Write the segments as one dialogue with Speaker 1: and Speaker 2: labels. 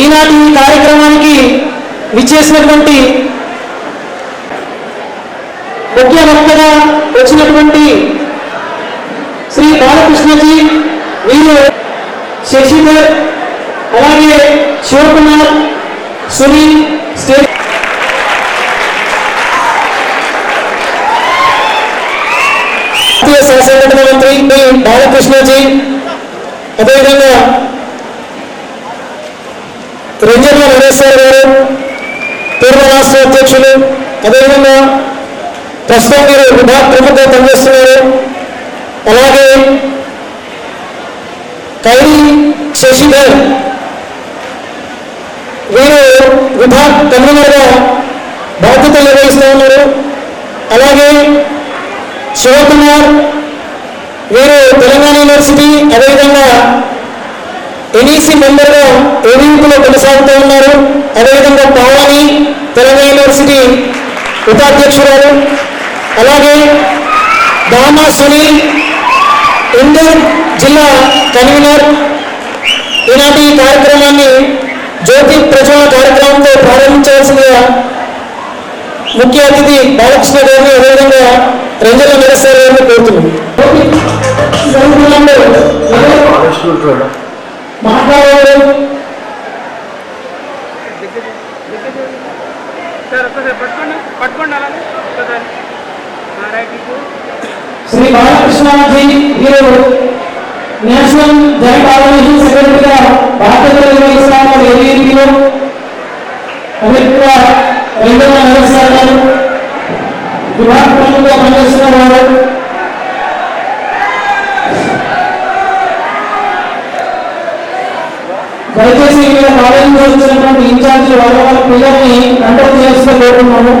Speaker 1: ఈనాటి ఈ కార్యక్రమానికి విచ్చేసినటువంటి ముఖ్య వక్తగా వచ్చినటువంటి శ్రీ బాలకృష్ణజీ వీరు శశిధర్ అలాగే శివకుమార్ సునీల్ స్టేట్ జాతీయ శాసన మంత్రి బాలకృష్ణజీ. అదేవిధంగా రంజన్ల నరేశ్వర్ గారు పూర్వ రాష్ట్ర అధ్యక్షులు అదేవిధంగా ప్రస్తుతం మీరు విభాగ ప్రముఖంగా పనిచేస్తున్నారు. అలాగే కైరి శశిధర్ వీరు విభాగ్ కన్వీనర్గా బాధ్యతలు నిర్వహిస్తూ ఉన్నారు. అలాగే శివకుమార్ వీరు తెలంగాణ యూనివర్సిటీ అదేవిధంగా ఎన్ఈసి మెంబర్గా ఏవీపీలో కొనసాగుతూ ఉన్నారు? అదేవిధంగా పావని తెలంగాణ యూనివర్సిటీ ఉపాధ్యక్షురాలు. అలాగే దామా సునీల్ ఇందూర్ జిల్లా కన్వీనర్. ఈనాటి ఈ కార్యక్రమాన్ని జ్యోతి ప్రజ్వల కార్యక్రమంతో ప్రారంభించవలసిందిగా ముఖ్య అతిథి బాలకృష్ణ గారిని అదేవిధంగా రంజన నరసర్ గారిని కోరుతున్నాం.
Speaker 2: ఇటు.
Speaker 1: శ్రీ బాలకృష్ణజీ వీరు నేషనల్ జాయింట్ ఆర్గనైజేషన్ సెక్రటరీగా బాధ్యతలు నిర్వహిస్తున్నారు అదేవిధంగా రెండవ నరసార్ గారు. విభాగ ప్రముఖంగా పనిచేస్తున్న వారు. దయచేసి ఇక్కడ కాలేజీలో వచ్చినటువంటి ఇన్ఛార్జీలు వాళ్ళ వాళ్ళ పిల్లల్ని కంట్రోల్ చేస్తూ కోరుతున్నాము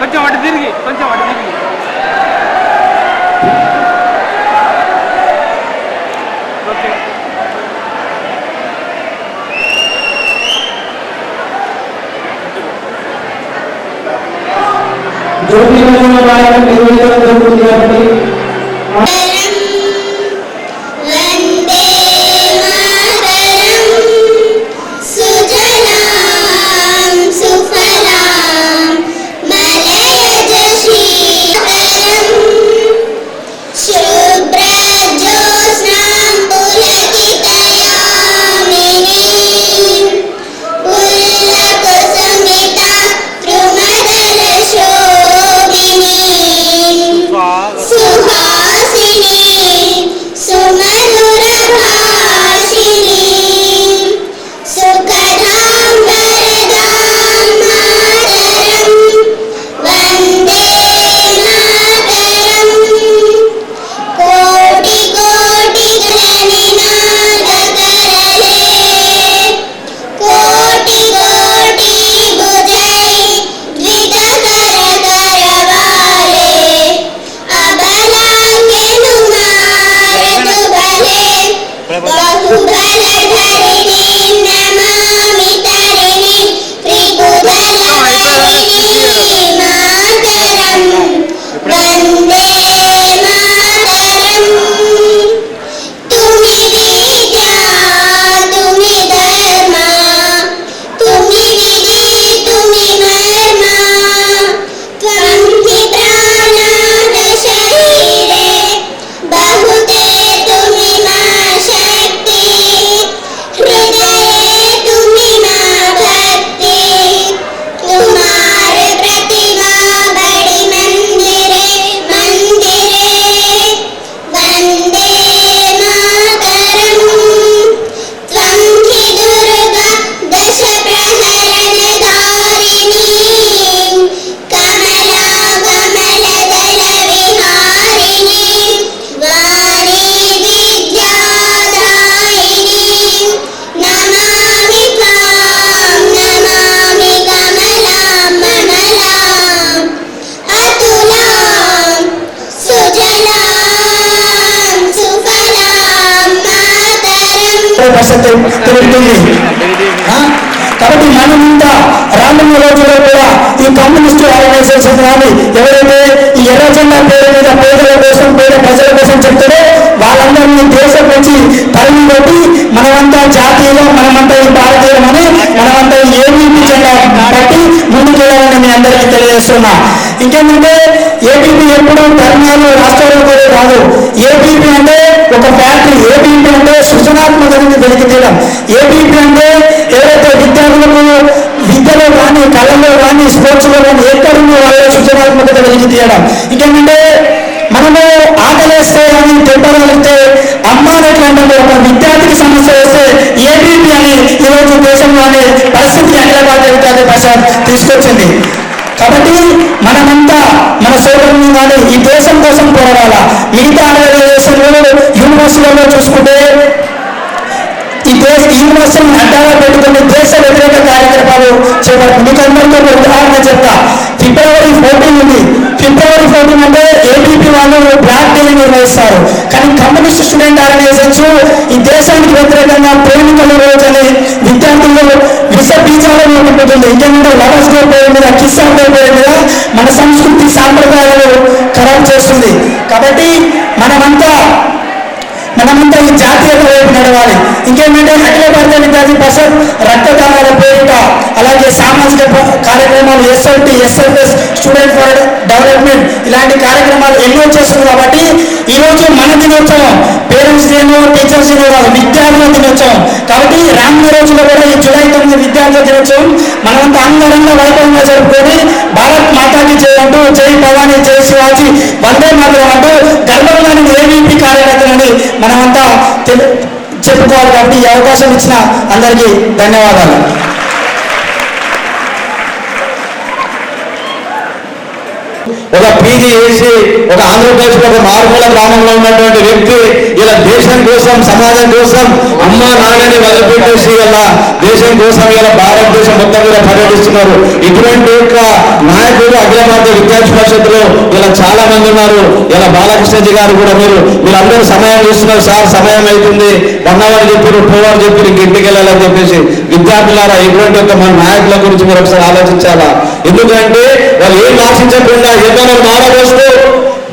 Speaker 2: కొంచెం అటు తిరిగి కొంచెం అటు తిరిగి. ఓకే.
Speaker 1: జ్యోతి ప్రజ్వలన కార్యక్రమం నిర్వహించడం జరుగుతుంది కాబట్టి
Speaker 3: తెలియజేస్తున్నా ఇంకేంటంటే ఏపీపీ ఎప్పుడు తెలంగాణలో రాష్ట్రంలో కూడా కాదు ఏపీపీ అంటే ఒక ఫ్యాక్టరీ. ఏపీపీ అంటే సృజనాత్మకతని వెలికి తీయడం. ఏబీపీ అంటే ఏదైతే విద్యార్థులకు విద్యలో కానీ కళలో కానీ స్పోర్ట్స్లో కానీ ఏర్పడిందో వాళ్ళ సృజనాత్మకత వెలికి తీయడం. ఇంకేంటంటే మనము ఆకలేస్తే అని తిప్పగలిగితే అమ్మ అనేటువంటి ఒక విద్యార్థికి సమస్య వస్తే ఏబీపీ అని ఈరోజు దేశంలోనే పరిస్థితి హైదరాబాద్ విద్యార్థి ప్రసాద్ తీసుకొచ్చింది? కాబట్టి మనమంతా మన సోదరుని కానీ ఈ దేశం కోసం పోరాడాల? మిగతా అరవై దేశంలో యూనివర్సిటీలలో చూసుకుంటే ఈ దేశ యూనివర్సిటీని అడ్డాగా పెట్టుకుని దేశ వ్యతిరేక కార్యక్రమాలు చేపడుతుంది. మీకు అందరితో ఒక ఉదాహరణ చెప్తా. ఫిబ్రవరి ఫోర్టీన్ ఉంది. ఫిబ్రవరి ఫోర్టీన్ అంటే ఏపీపీ వాళ్ళు బ్లాక్ డే నిర్వహిస్తారు. కానీ కమ్యూనిస్ట్ స్టూడెంట్ ఆర్గనైజేషన్ ఈ దేశానికి వ్యతిరేకంగా ప్రేమికులు రోజు అనే విద్యార్థులు విష బీజాలను నింపుతుంది ఇంకేంటంటే లవర్స్ డే పేరు మీద కిస్సాన్ డే పేరు మీద మన సంస్కృతి సాంప్రదాయాలు ఖరాబ్ చేస్తుంది. కాబట్టి మనమంతా మనమంతా ఈ జాతీయత వైపు నడవాలి. ఇంకేమంటే అఖిల భారత విద్యార్థి పరిషత్ రక్తదానాల పేరిట అలాగే సామాజిక కార్యక్రమాలు S L T S L S student for development ఇలాంటి కార్యక్రమాలు ఎన్నో చేస్తుంది కాబట్టి ఈరోజు మన దినోత్సవం పేరెంట్స్ దినో టీచర్స్ దినో కాదు విద్యార్థుల దినోత్సవం. కాబట్టి రానున్న రోజుల్లో కూడా ఈ జూలై తొమ్మిది విద్యార్థుల దినోత్సవం మనమంతా అంగరంగ వైభవంగా జరుపుకొని భారత్ మాతాకి జై అంటూ జై భవానీ జై శివాజీ వందే మాతరం అంటూ గర్వంగాని ఏబీపీ కార్యకర్తలని మన తెలు- చెప్పుకోవాలి కాబట్టి ఈ అవకాశం ఇచ్చిన అందరికీ ధన్యవాదాలు.
Speaker 4: ఒక పీజీ చేసి ఒక ఆంధ్రప్రదేశ్ ఒక మారుమూల గ్రామంలో ఉన్నటువంటి వ్యక్తి ఇలా దేశం కోసం సమాజం కోసం అమ్మ నాన్నని వదిలిపెట్టేసి ఇలా దేశం కోసం ఇలా భారతదేశం మొత్తం మీద పర్యటిస్తున్నారు. ఇటువంటి యొక్క నాయకులు అఖిల భారత విద్యార్థి పరిషత్తులో ఇలా చాలా మంది ఉన్నారు. ఇలా బాలకృష్ణజీ గారు కూడా మీరు మీరందరూ సమయం చూస్తున్నారు సార్ సమయం అవుతుంది. వన్నవారు చెప్పారు పోవారు చెప్పారు ఇంక ఇంటికి వెళ్ళాలని చెప్పేసి. విద్యార్థులారా ఇటువంటి యొక్క మన నాయకుల గురించి మీరు ఒకసారి ఆలోచించాలా? ఎందుకంటే వాళ్ళు ఏం ఆశించకుండా ఏదైనా మారబోస్తూ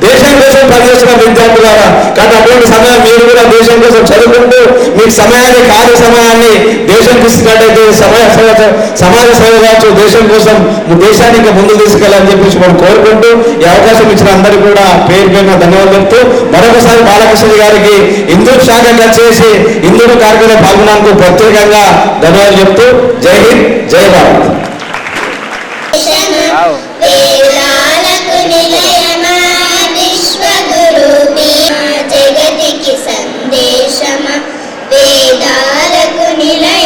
Speaker 4: దేశం కోసం పనిచేసిన విద్యార్థులారా కానీ అటువంటి సమయం మీరు కూడా దేశం కోసం చదువుకుంటూ మీ సమయాన్ని ఖాళీ సమయాన్ని దేశం తీసుకున్నట్టయితే సమయ సమాజ సేవ కావచ్చు దేశం కోసం దేశాన్ని ఇంకా ముందుకు తీసుకెళ్ళాలని చెప్పేసి మనం కోరుకుంటూ ఈ అవకాశం ఇచ్చిన అందరికీ కూడా పేరు పేరున ధన్యవాదాలు చెప్తూ మరొకసారి బాలకృష్ణ గారికి హిందూ శాఖగా చేసి హిందూ కార్యక్రమంలో పాల్గొనడానికి ప్రత్యేకంగా ధన్యవాదాలు చెప్తూ జై హింద్ జై భారత్.
Speaker 1: వేదాలకు నిలయమా విశ్వగురు జగతికి సందేశమా? వేదాలకు నిలయ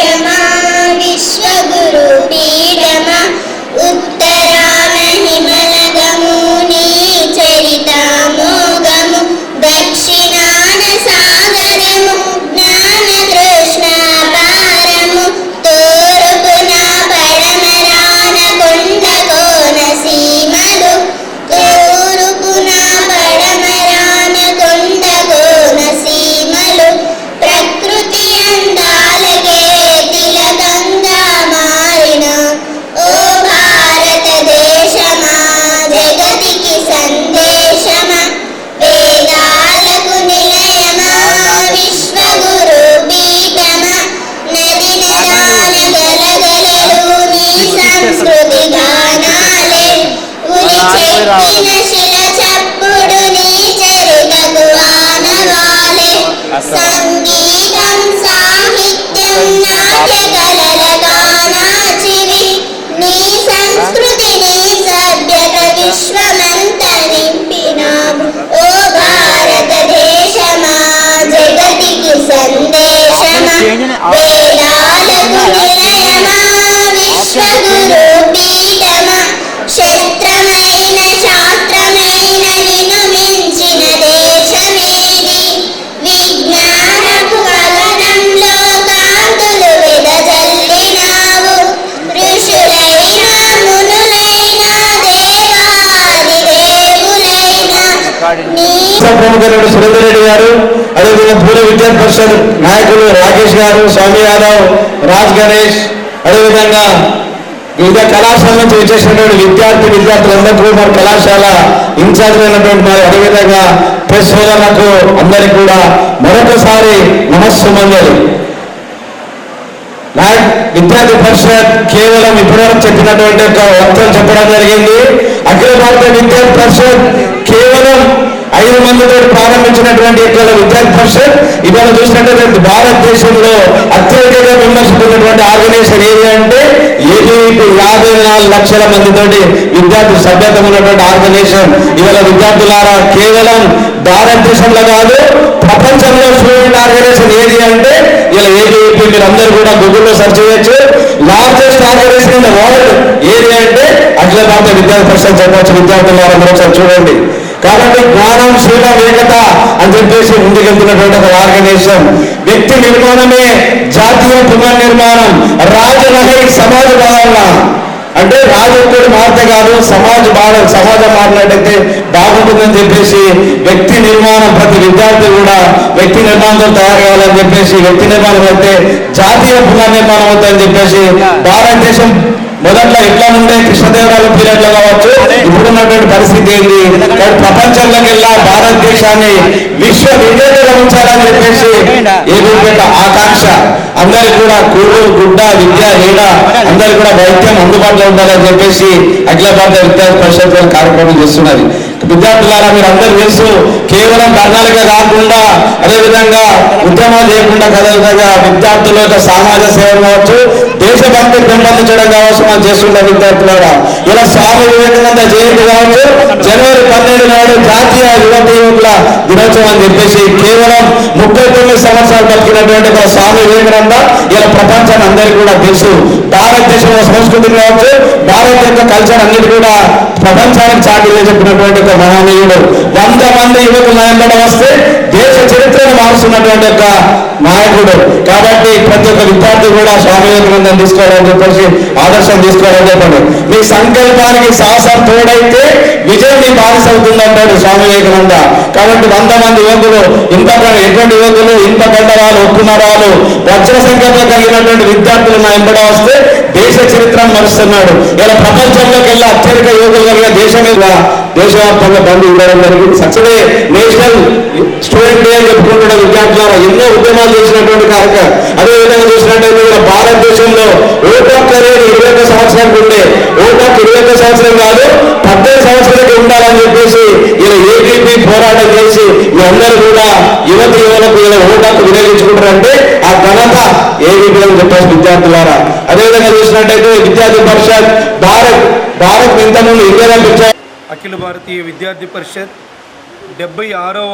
Speaker 4: ప్రముఖులు సురేందర్ రెడ్డి గారు అదేవిధంగా పూర్వ విద్యా పరిషత్ నాయకులు రాకేష్ గారు స్వామి యాదవ్ రాజ్ గణేష్ అదేవిధంగా వివిధ కళాశాల నుంచి వచ్చేసినటువంటి విద్యార్థి విద్యార్థులందరికీ కూడా మరి కళాశాల ఇన్ఛార్జ్ అయినటువంటి మరి అదేవిధంగా ప్రెస్ సోదరులకు అందరికీ కూడా మరొకసారి నమస్సుమంజలి నా విద్యార్థి పరిషత్ కేవలం ఇప్పటివరకు చెప్పినటువంటి ఒక వక్తలు చెప్పడం జరిగింది. అఖిల భారత విద్యార్థి పరిషత్ కేవలం ఐదు మందితో ప్రారంభించినటువంటి విద్యార్థి పరిషత్ ఇవాళ చూసినట్లయితే భారతదేశంలో అత్యధికంగా విమర్శించినటువంటి ఆర్గనైజేషన్ ఏది అంటే ఏబీవీపీ యాభై నాలుగు లక్షల మందితోటి విద్యార్థి సభ్యత ఉన్నటువంటి ఆర్గనైజేషన్. ఇవాళ విద్యార్థులారా కేవలం భారతదేశంలో కాదు ప్రపంచంలో స్టూడెంట్ ఆర్గనైజేషన్ ఏది అంటే ఇలా ఏబీవీపీ మీరు అందరూ కూడా గూగుల్లో సెర్చ్ చేయొచ్చు. Largest organisation in the world ఏది అంటే అఖిల భారత విద్యార్థి పరిషత్ చెప్పవచ్చు విద్యార్థులు వారందరూ ఒకసారి చూడండి. కాబట్టి జ్ఞానం శీలం ఏకత అని చెప్పేసి ముందుకెళ్తున్నటువంటి ఒక ఆర్గనైజేషన్ వ్యక్తి నిర్మాణమే జాతీయ పునర్నిర్మాణం రాజరహిత సమాజ భావన. అంటే రాజు ఒక్కడు మారితే కాదు సమాజ భావ సమాజం మారినట్టయితే బాగుంటుందని చెప్పేసి వ్యక్తి నిర్మాణం ప్రతి విద్యార్థి కూడా వ్యక్తి నిర్మాణంతో తయారు కావాలని చెప్పేసి వ్యక్తి నిర్మాణం అయితే జాతీయ పునర్నిర్మాణం అవుతుందని చెప్పేసి భారతదేశం మొదట్లో ఎట్లా ఉండే కృష్ణదేవరాయల పీరియడ్లో కావచ్చు ఇప్పుడున్నటువంటి పరిస్థితి ఏంది? కానీ ప్రపంచంలోకి వెళ్ళా భారతదేశాన్ని విశ్వ విజేతగా ఉంచాలని చెప్పేసి ఏదైతే ఆకాంక్ష. అందరికి కూడా కూడు గుడ్డ విద్య నీడ అందరికి కూడా వైద్యం అందుబాటులో ఉండాలని చెప్పేసి అఖిల భారత విద్యార్థి పరిషత్ కార్యక్రమం చేస్తున్నది. విద్యార్థులారా మీరు అందరూ తెలుసు కేవలం ధర్నాలుగా కాకుండా అదేవిధంగా ఉద్యమాలు చేయకుండా అదేవిధంగా విద్యార్థుల యొక్క సామాజిక సేవ కావచ్చు దేశభక్తి పెంపొందించడం కావచ్చు మనం చేస్తుంటాం విద్యార్థులారా. ఇలా స్వామి వివేకానంద జయంతి కావచ్చు జనవరి పన్నెండు నాడు జాతీయ యువత యువకుల దినోత్సవం అని చెప్పేసి కేవలం ముప్పై తొమ్మిది సంవత్సరాలు బతికినటువంటి మన స్వామి వివేకానంద ఇలా ప్రపంచాన్ని అందరికీ కూడా తెలుసు. భారతదేశంలో సంస్కృతి కావచ్చు భారత యొక్క కల్చర్ అన్నిటి కూడా ప్రపంచానికి చాటి చెప్పినటువంటి ఒక మహనీయుడు. వంద మంది యువకులు నాయకుడు వస్తే దేశ చరిత్రను మారుస్తున్నటువంటి ఒక నాయకుడు. కాబట్టి ప్రతి ఒక్క విద్యార్థి కూడా స్వామి వివేకానందం తీసుకోవాలని చెప్పేసి ఆదర్శం తీసుకోవాలని చెప్పండి. మీ సంకల్పానికి సాహసం తోడైతే విజయం మీ బానిస అవుతుందంటాడు స్వామి వివేకానంద. కాబట్టి వంద మంది యువకులు ఇంత ఎటువంటి యువకులు ఇంత గడ్డరాలు ఒప్పునరాలు వజ్ర సంఖ్యలో కలిగినటువంటి విద్యార్థులు నా ఎంబడ వస్తే దేశ చరిత్రను మరుస్తున్నాడు. ఇలా ప్రపంచంలోకి వెళ్ళి అత్యధిక యువకులు కలిగిన దేశం మీద దేశవ్యాప్తంగా బంద్ ఇవ్వడం జరిగింది. సక్సెస్ నేషనల్ స్టూడెంట్ డే అని చెప్పుకుంటున్న విద్యార్థుల ఎన్నో ఉద్యమాలు చేసినటువంటి కార్యక్రమం. అదే విధంగా చూసినట్టయితే భారతదేశంలో ఓటాక్ హక్కు అనేది ఇరవై ఒక్క సంవత్సరానికి ఉండే ఓటు హక్కు ఇరవై ఒక్క సంవత్సరం కాదు పద్దెనిమిది సంవత్సరాలకి ఉండాలని చెప్పేసి ఇలా ఏబీపీ పోరాటం చేసి మీ అందరూ కూడా యువత యువలకు ఇలా ఓటు హక్కు వినియోగించుకుంటారంటే ఆ ఘనత ఏబీపీ అని చెప్పేసి విద్యార్థులారా. అదేవిధంగా చూసినట్టయితే విద్యార్థి పరిషత్ భారత్ భారత్ ఇంతకుముందు ఇండియా పిలిచారు
Speaker 5: అఖిల భారతీయ విద్యార్థి పరిషత్ డెబ్బై ఆరవ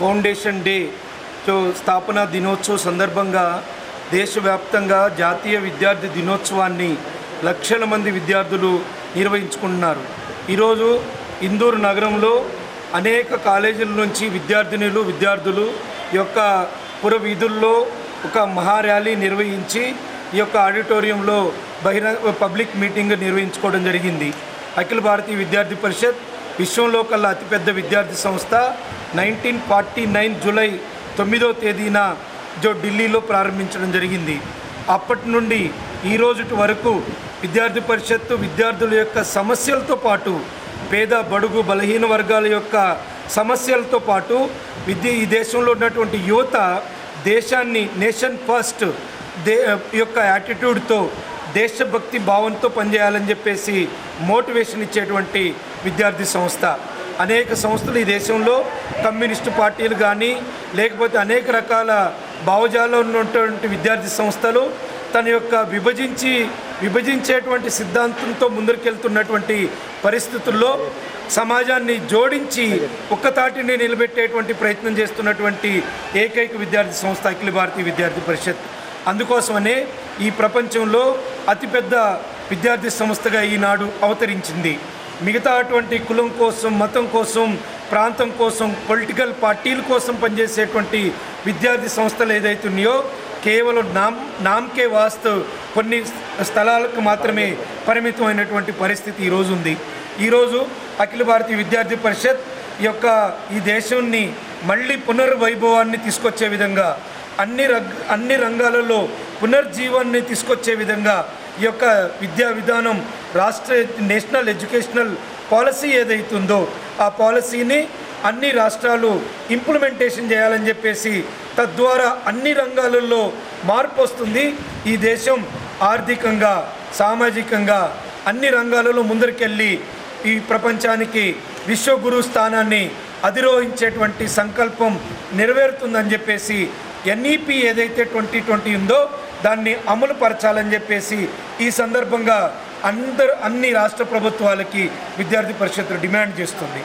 Speaker 5: ఫౌండేషన్ డే స్థాపన దినోత్సవ సందర్భంగా దేశవ్యాప్తంగా జాతీయ విద్యార్థి దినోత్సవాన్ని లక్షల మంది విద్యార్థులు నిర్వహించుకుంటున్నారు. ఈరోజు ఇందూరు నగరంలో అనేక కాలేజీల నుంచి విద్యార్థినులు విద్యార్థులు ఈ యొక్క పుర వీధుల్లో ఒక మహా ర్యాలీ నిర్వహించి ఈ యొక్క ఆడిటోరియంలో బహిరంగ పబ్లిక్ మీటింగ్ నిర్వహించుకోవడం జరిగింది. అఖిల భారతీయ విద్యార్థి పరిషత్ విశ్వంలో కల్లా అతిపెద్ద విద్యార్థి సంస్థ నైన్టీన్ ఫార్టీ నైన్ జూలై తొమ్మిదో తేదీన జో ఢిల్లీలో ప్రారంభించడం జరిగింది. అప్పటి నుండి ఈ రోజుటి వరకు విద్యార్థి పరిషత్తు విద్యార్థుల యొక్క సమస్యలతో పాటు పేద బడుగు బలహీన వర్గాల యొక్క సమస్యలతో పాటు విద్య ఈ దేశంలో ఉన్నటువంటి యువత దేశాన్ని నేషన్ ఫస్ట్ దే యొక్క యాటిట్యూడ్తో దేశభక్తి భావంతో పనిచేయాలని చెప్పేసి మోటివేషన్ ఇచ్చేటువంటి విద్యార్థి సంస్థ. అనేక సంస్థలు ఈ దేశంలో కమ్యూనిస్టు పార్టీలు కానీ లేకపోతే అనేక రకాల భావజాలం ఉన్నటువంటి విద్యార్థి సంస్థలు తన యొక్క విభజించి విభజించేటువంటి సిద్ధాంతంతో ముందరికెళ్తున్నటువంటి పరిస్థితుల్లో సమాజాన్ని జోడించి ఒక్కతాటిని నిలబెట్టేటువంటి ప్రయత్నం చేస్తున్నటువంటి ఏకైక విద్యార్థి సంస్థ అఖిల భారతీయ విద్యార్థి పరిషత్. అందుకోసమనే ఈ ప్రపంచంలో అతిపెద్ద విద్యార్థి సంస్థగా ఈనాడు అవతరించింది. మిగతా అటువంటి కులం కోసం మతం కోసం ప్రాంతం కోసం పొలిటికల్ పార్టీల కోసం పనిచేసేటువంటి విద్యార్థి సంస్థలు ఏదైతే ఉన్నాయో కేవలం నామ్ నామ్కే వాస్తు కొన్ని స్థలాలకు మాత్రమే పరిమితమైనటువంటి పరిస్థితి ఈరోజు ఉంది ఈరోజు అఖిల భారతీయ విద్యార్థి పరిషత్ యొక్క ఈ దేశాన్ని మళ్ళీ పునర్వైభవాన్ని తీసుకొచ్చే విధంగా అన్ని రంగ అన్ని రంగాలలో పునర్జీవాన్ని తీసుకొచ్చే విధంగా ఈ యొక్క విద్యా విధానం రాష్ట్ర నేషనల్ ఎడ్యుకేషనల్ పాలసీ ఏదైతుందో ఆ పాలసీని అన్ని రాష్ట్రాలు ఇంప్లిమెంటేషన్ చేయాలని చెప్పేసి తద్వారా అన్ని రంగాలలో మార్పు వస్తుంది ఈ దేశం ఆర్థికంగా సామాజికంగా అన్ని రంగాలలో ముందరికెళ్ళి ఈ ప్రపంచానికి విశ్వగురు స్థానాన్ని అధిరోహించేటువంటి సంకల్పం నెరవేరుతుందని చెప్పేసి ఎన్ఈపి ఏదైతే ట్వంటీ ట్వంటీ ఉందో దాన్ని అమలు పరచాలని చెప్పేసి ఈ సందర్భంగా అందరు అన్ని రాష్ట్ర ప్రభుత్వాలకి విద్యార్థి పరిషత్తు డిమాండ్ చేస్తుంది.